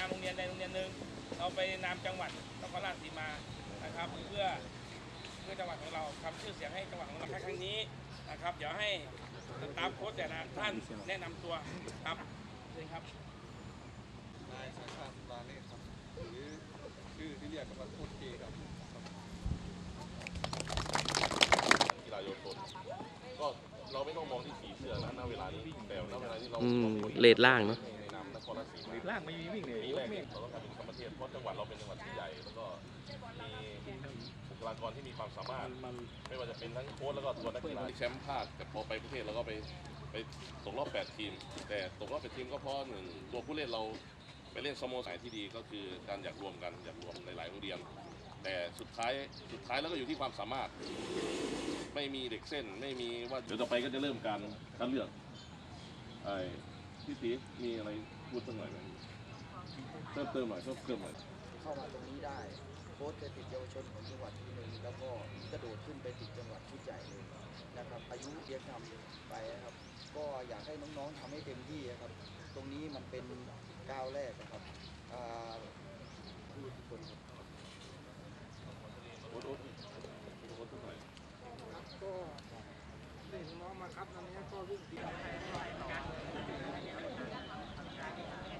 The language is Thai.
ามโรงเรียนใดโรงเรียนหนึ่งเราไปนามจังหวัดนครราชสีมานะครับ เพื่อเพื่อจังหวัดของเราทำชื่อเสียงให้จังหวัดของเราครั้งนี้นะครับ เดี๋ยวให้สตาฟโค้ชแต่ละท่านแนะนำตัวครับเชิญครับนายสังชาติลาเนศครับหรือชื่อที่เรียกกันว่าโคตรเจครับกีฬาเยาวชนก็เราไม่ต้องมองที่สีเสื้อนะณเวลานี้แต่ณเวลาที่เราอืมราเลดล่างเนอะในนามน ครราชสีมาล่างไม่มีวิ่งเลยปีแรกเนี่ยเราต้องการเป็นคำประเทศเพราะจังหวัดเราเป็นจังหวัดที่ใหญ่แล้วก็มีบุคลากรที่มีความสามารถ ไม่ว่าจะเป็นทั้งโค้ชแล้วก็ตัวนักกีฬาแชมป์ภาคแต่พอไปประเทศเราก็ไปไปตกรอบ 8 ทีม แต่ตกรอบ 8 ทีมก็เพราะหนึ่งตัวผู้เล่นเราไปเล่นสโมสรที่ดีก็คือการอยากรวมกันอยากรวมหลายๆโรงเรียน แต่สุดท้ายสุดท้ายแล้วก็อยู่ที่ความสามารถ ไม่มีเด็กเส้นไม่มีว่าเดี๋ยวต่อไปก็จะเริ่มการคัดเลือกไอ้พี่ตีมีอะไร พูดสักหน่อยไหมเพิ่มเติมหน่อยเพิ่มเติมหน่อยเข้ามาตรงนี้ได้โค้ชเคยติดเยาวชนของจังหวัดที่หนึ่งแล้วก็กระโดดขึ้นไปติดจังหวัดชุดใหญ่เลยนะครับ อายุเรียนทำไปนะครับ ก็อยากให้น้องๆทำให้เต็มที่นะครับ ตรงนี้มันเป็นก้าวแรกนะครับอ่าที่ทุกคนครับโอ๊ตโอ๊ตโอ๊ตสักหน่อยก็เด็กน้องมาครับตอนนี้ก็วิ่งดี dragging.